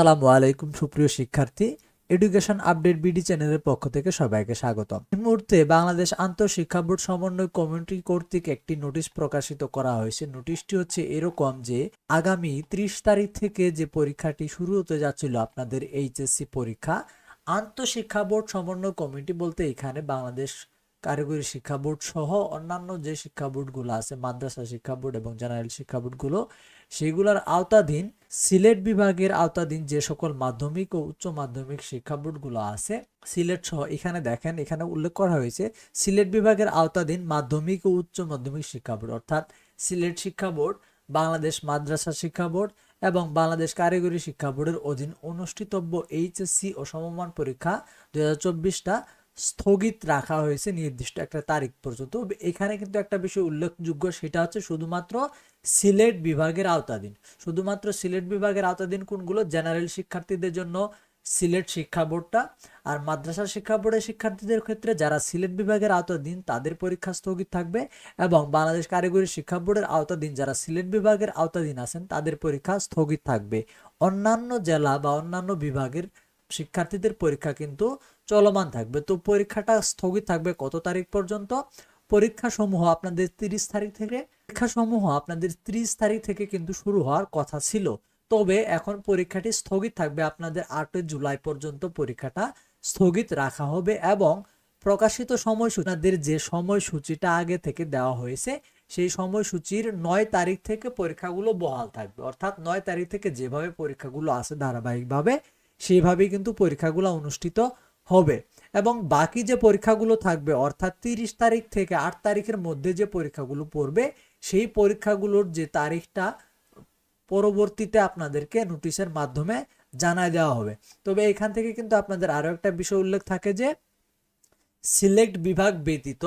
আসসালামু আলাইকুম, সুপ্রিয় শিক্ষার্থী। এডুকেশন আপডেট বিডি চ্যানেলের পক্ষ থেকে সবাইকে স্বাগত এই মুহূর্তে বাংলাদেশ আন্তঃশিক্ষা বোর্ড সমন্বয় কমিটি কর্তৃক একটি নোটিশ প্রকাশিত করা হয়েছে। নোটিশটি হচ্ছে এরকম যে, আগামী ত্রিশ তারিখ থেকে যে পরীক্ষাটি শুরু হতে যাচ্ছিল আপনাদের এইচএসসি পরীক্ষা আন্তঃশিক্ষা বোর্ড সমন্বয় কমিটি বলতে এখানে বাংলাদেশ কারিগরি শিক্ষা বোর্ড সহ অন্যান্য যে শিক্ষা বোর্ডগুলো আছে, মাদ্রাসা শিক্ষা বোর্ড এবং জেনারেল শিক্ষা বোর্ডগুলো, সেগুলোর আওতাধীন সিলেট বিভাগের আওতাধীন যে সকল মাধ্যমিক ও উচ্চ মাধ্যমিক শিক্ষা বোর্ডগুলো আছে, সিলেট সহ এখানে দেখেন, এখানে উল্লেখ করা হয়েছে, সিলেট বিভাগের আওতাধীন মাধ্যমিক ও উচ্চ মাধ্যমিক শিক্ষা বোর্ড, অর্থাৎ সিলেট শিক্ষা বোর্ড, বাংলাদেশ মাদ্রাসা শিক্ষা বোর্ড এবং বাংলাদেশ কারিগরি শিক্ষা বোর্ডের অধীন অনুষ্ঠিতব্য এইচএসসি ও সমমান পরীক্ষা দু হাজার চব্বিশটা স্থগিত রাখা হয়েছে নির্দিষ্ট একটা তারিখ পর্যন্ত। এখানে কিন্তু একটা বিষয় উল্লেখযোগ্য, সেটা হচ্ছে শুধুমাত্র সিলেট বিভাগের আওতাধীন। শুধুমাত্র সিলেট বিভাগের আওতাধীন কোনগুলো? জেনারেল শিক্ষার্থীদের জন্য সিলেট শিক্ষা বোর্ডটা। আর মাদ্রাসা শিক্ষা বোর্ডের শিক্ষার্থীদের ক্ষেত্রে যারা সিলেট বিভাগের আওতাধীন, তাদের পরীক্ষা স্থগিত থাকবে এবং বাংলাদেশ কারিগরি শিক্ষা বোর্ডের আওতাধীন যারা সিলেট বিভাগের আওতাধীন আছেন, তাদের পরীক্ষা স্থগিত থাকবে। অন্যান্য জেলা বা অন্যান্য বিভাগের শিক্ষার্থীদের পরীক্ষা কিন্তু চলমান থাকবে। তো পরীক্ষাটা স্থগিত থাকবে কত তারিখ পর্যন্ত? পরীক্ষা সমূহ আপনাদের তিরিশ তারিখ থেকে পরীক্ষা সমূহ আপনাদের ত্রিশ তারিখ থেকে কিন্তু শুরু হওয়ার কথা ছিল। তবে এখন পরীক্ষাটি স্থগিত থাকবে, আপনাদের আটই জুলাই পর্যন্ত পরীক্ষাটা স্থগিত রাখা হবে এবং প্রকাশিত সময়সূচি, আপনাদের যে সময়সূচিটা আগে থেকে দেওয়া হয়েছে, সেই সময়সূচির নয় তারিখ থেকে পরীক্ষাগুলো বহাল থাকবে। অর্থাৎ নয় তারিখ থেকে যেভাবে পরীক্ষাগুলো আছে ধারাবাহিকভাবে সেইভাবেই কিন্তু পরীক্ষাগুলো অনুষ্ঠিত হবে। এবং বাকি যে পরীক্ষাগুলো থাকবে, অর্থাৎ তিরিশ তারিখ থেকে আট তারিখের মধ্যে যে পরীক্ষাগুলো পড়বে, সেই পরীক্ষাগুলোর যে তারিখটা পরবর্তীতে আপনাদেরকে নোটিশের মাধ্যমে জানায় দেওয়া হবে। তবে এখান থেকে কিন্তু আপনাদের আরও একটা বিষয় উল্লেখ থাকে যে, সিলেক্ট বিভাগ ব্যতীত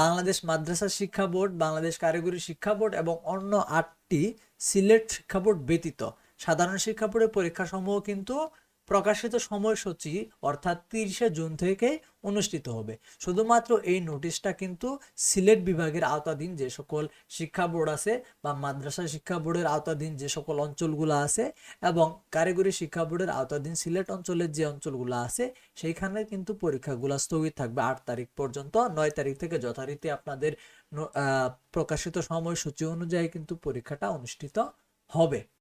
বাংলাদেশ মাদ্রাসা শিক্ষা বোর্ড, বাংলাদেশ কারিগরি শিক্ষা বোর্ড এবং অন্য আটটি সিলেক্ট শিক্ষা বোর্ড ব্যতীত। সাধারণ শিক্ষা বোর্ডের পরীক্ষা সমূহ কিন্তু প্রকাশিত সময়সূচি অর্থাৎ তিরিশে জুন থেকে অনুষ্ঠিত হবে। শুধুমাত্র এই নোটিশটা কিন্তু সিলেট বিভাগের আওতাধীন যে সকল শিক্ষা বোর্ড আছে বা মাদ্রাসা শিক্ষা বোর্ডের আওতাধীন যে সকল অঞ্চলগুলো আছে এবং কারিগরি শিক্ষা বোর্ডের আওতাধীন সিলেট অঞ্চলের যে অঞ্চলগুলো আছে, সেইখানে কিন্তু পরীক্ষাগুলো স্থগিত থাকবে আট তারিখ পর্যন্ত। নয় তারিখ থেকে যথারীতি আপনাদের প্রকাশিত সময়সূচি অনুযায়ী কিন্তু পরীক্ষাটা অনুষ্ঠিত হবে।